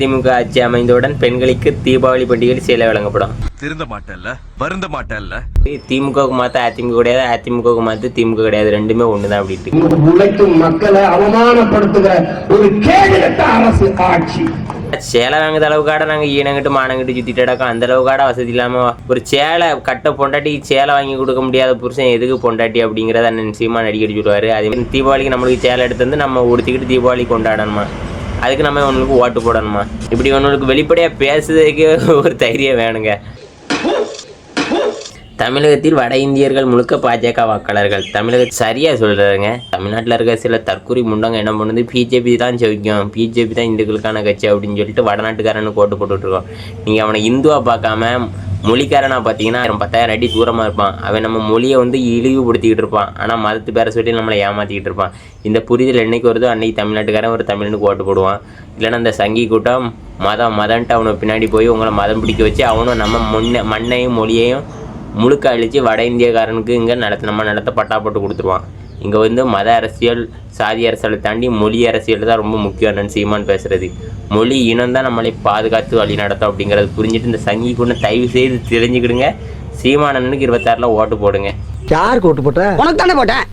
அதிமுக ஆட்சி அமைந்தவுடன் பெண்களுக்கு தீபாவளி பண்டிகையில் சேலை வழங்கப்படும். திருந்த மாட்டல்ல? வருந்த மாட்டல்ல? திமுகவுக்கு மாற்ற அதிமுக கிடையாது அதிமுகவுக்கு மாற்ற திமுக கிடையாது ரெண்டுமே ஒண்ணுதான் அப்படின்ட்டு. உழைக்கும் மக்களை அவமானப்படுத்துகிற ஒரு கேடுகட்ட அரசு ஆட்சி. சேலை வாங்குற அளவுக்காட நாங்க ஈனங்கிட்டு மானங்கிட்டு சுத்திட்டு கிடக்கோம். அந்த அளவுக்காட வசதி இல்லாம ஒரு சேலை கட்ட பொண்டாட்டி சேலை வாங்கி கொடுக்க முடியாத புருஷன் எதுக்கு பொண்டாட்டி அப்படிங்கறத சீமான் அடிக்கடி சொல்லுவாரு. அதே மாதிரி தீபாவளிக்கு நம்மளுக்கு சேலை எடுத்து வந்து நம்ம உடுத்திக்கிட்டு தீபாவளி கொண்டாடணுமா? அதுக்கு நம்ம ஒன்றுக்கு ஓட்டு போடணுமா? இப்படி ஒன்றுக்கு வெளிப்படையாக பேசுறதுக்கு ஒரு தைரியம் வேணுங்க. தமிழகத்தில் வட இந்தியர்கள் முழுக்க பாஜக வாக்காளர்கள் தமிழக சரியாக சொல்கிறாருங்க தமிழ்நாட்டில் இருக்க சில தற்கூரி முண்டங்க என்ன பண்ணுது? பிஜேபி தான் ஜெயிக்கும். பிஜேபி தான் இந்துக்களுக்கான கட்சி அப்படின்னு சொல்லிட்டு வடநாட்டுக்காரனுக்கு ஓட்டு போட்டுட்ருக்கோம் நீங்கள் அவனை இந்துவாக பார்க்காம மொழிக்காரனா பார்த்தீங்கன்னா பத்தாயிரம் அடி தூரமாக இருப்பான். அவன் நம்ம மொழியை வந்து இழிவுபடுத்திக்கிட்டு இருப்பான். ஆனால் மதத்து பேரை சொல்லி நம்மளை ஏமாற்றிக்கிட்டு இருப்பான். இந்த புரிதல் என்னைக்கு வருதோ அன்னைக்கு தமிழ்நாட்டுக்காரன் ஒரு தமிழ்னுக்கு ஓட்டு போடுவான். இல்லைன்னா அந்த சங்கி கூட்டம் மதம் மதன்ட்டு அவனை பின்னாடி போய் உங்களை மதம் பிடிக்க வச்சு அவனும் நம்ம முன்ன மண்ணையும் மொழியையும் முழுக்க அழித்து வட இந்தியக்காரனுக்கு இங்கே நடத்த நம்ம நடத்த பட்டா போட்டு கொடுத்துருவான். இங்கே வந்து மத அரசியல் சாதி அரசியலை தாண்டி மொழி அரசியல் தான் ரொம்ப முக்கியம் என்னன்னு சீமான் பேசுகிறது மொழி இனம் தான் நம்மளை பாதுகாத்து வழி நடத்தும் அப்படிங்கிறது புரிஞ்சுட்டு இந்த சங்கி கொண்டு தயவு செய்து தெரிஞ்சுக்கிடுங்க. சீமானனுக்கு இருபத்தாறில் ஓட்டு போடுங்க. யாருக்கு ஓட்டு போட்ட? உனக்கு தானே போட்டேன்